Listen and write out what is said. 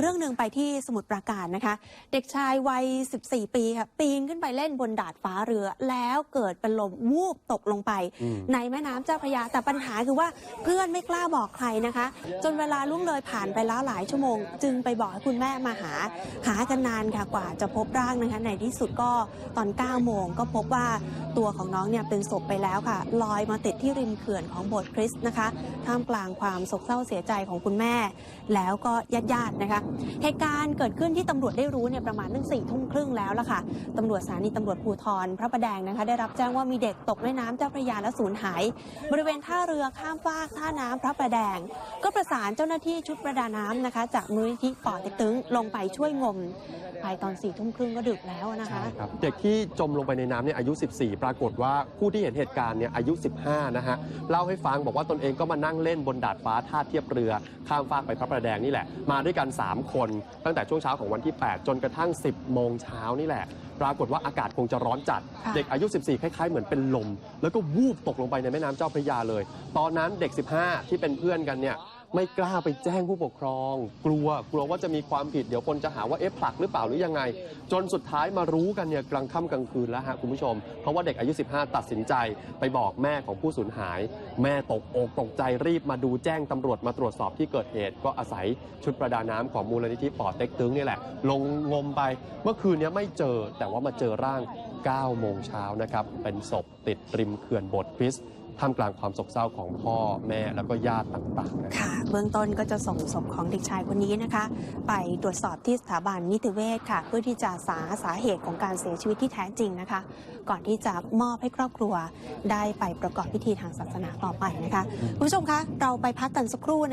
เรื่องหนึ่งไปที่สมุทรปราการนะคะ เด็กชายวัย 14 ปีค่ะปีนขึ้นไปเล่นบนดาดฟ้าเรือ แล้วเกิดเป็นลมวูบตกลงไปอืมในแม่น้ำเจ้าพระยาแต่ปัญหาคือว่าเพื่อนไม่กล้าบอกใครนะคะ จนเวลาล่วงเลยผ่านไปแล้วหลายชั่วโมง จึงไปบอกให้คุณแม่มาหา หากันนานค่ะกว่าจะพบร่างนะคะในที่สุดก็ตอน 9 โมงก็พบว่าตัวของน้องเนี่ยเป็นศพไปแล้วค่ะลอยมาติดที่ริมเขื่อนของโบสถ์คริสต์นะคะท่ามกลางความโศกเศร้าเสียใจของคุณแม่ แล้วก็ญาติๆนะคะเหตุการณ์เกิดขึ้นที่ตำรวจได้รู้เนี่ยประมาณตั้งสี่ทุ่มครึ่งแล้วล่ะค่ะตำรวจสถานีตำรวจภูธรพระประแดงนะคะ ได้รับแจ้งว่ามีเด็กตกแม่น้ำเจ้าพระยาและสูญหาย บริเวณท่าเรือข้ามฟากท่าน้ำพระประแดง ก็ประสานเจ้าหน้าที่ชุดประดาน้ำนะคะ จากมูลนิธิป่อเต็กตึงลงไปช่วยงม ไปตอนสี่ทุ่มครึ่งก็ดึกแล้วนะคะใช่ครับเด็กที่จมลงไปในน้ำเนี่ยอายุ 14 ปรากฏว่าผู้ที่เห็นเหตุการณ์เนี่ยอายุ 15 นะฮะเล่าให้ฟังบอกว่าตนเองก็มานั่งเล่นบนดาดฟ้าท่าเทียบเรือ ข้ามฟากไปพระประแดงนี่แหละ มาด้วยกัน 3 คน ตั้งแต่ช่วงเช้าของวันที่ 8 จนกระทั่ง 10 โมงเช้านี่แหละ ปรากฏว่าอากาศคงจะร้อนจัด ค่ะ เด็กอายุ 14 คล้ายๆ เหมือนเป็นลม แล้วก็วูบตกลงไปในแม่น้ำเจ้าพระยาเลย ตอนนั้นเด็ก 15 ที่เป็นเพื่อนกันเนี่ย ไม่กล้าไปแจ้งผู้ปกครอง กลัวกลัวว่าจะมีความผิดเดี๋ยวคนจะหาว่าเอ๊ะผลักหรือเปล่าหรือยังไง จนสุดท้ายมารู้กันเนี่ยกลางค่ำกลางคืนแล้วฮะคุณผู้ชม เพราะว่าเด็กอายุ 15 ตัดสินใจ ไปบอกแม่ของผู้สูญหาย แม่ตกอกตกใจรีบมาดูแจ้งตำรวจมาตรวจสอบที่เกิดเหตุ ก็อาศัยชุดประดาน้ำของมูลนิธิป่อเต็กตึงนี่แหละ ลงงมไปเมื่อคืนเนี้ไม่เจอแต่ว่ามาเจอร่าง 9 โมงเช้านะครับเป็นศพติดริมเขื่อนโบสถ์คริสท่ามกลางความโศกเศร้าของพ่อแม่แล้วก็ญาติต่างๆนะครับ ค่ะเบื้องต้นก็จะส่งศพของเด็กชายคนนี้นะคะ ไปตรวจสอบที่สถาบันนิติเวชค่ะ เพื่อที่จะสาสาเหตุของการเสียชีวิตที่แท้จริงนะคะ ก่อนที่จะมอบให้ครอบครัวได้ไปประกอบพิธีทางศาสนาต่อไปนะคะคุณผู้ชมคะเราไปพักกันสักครู่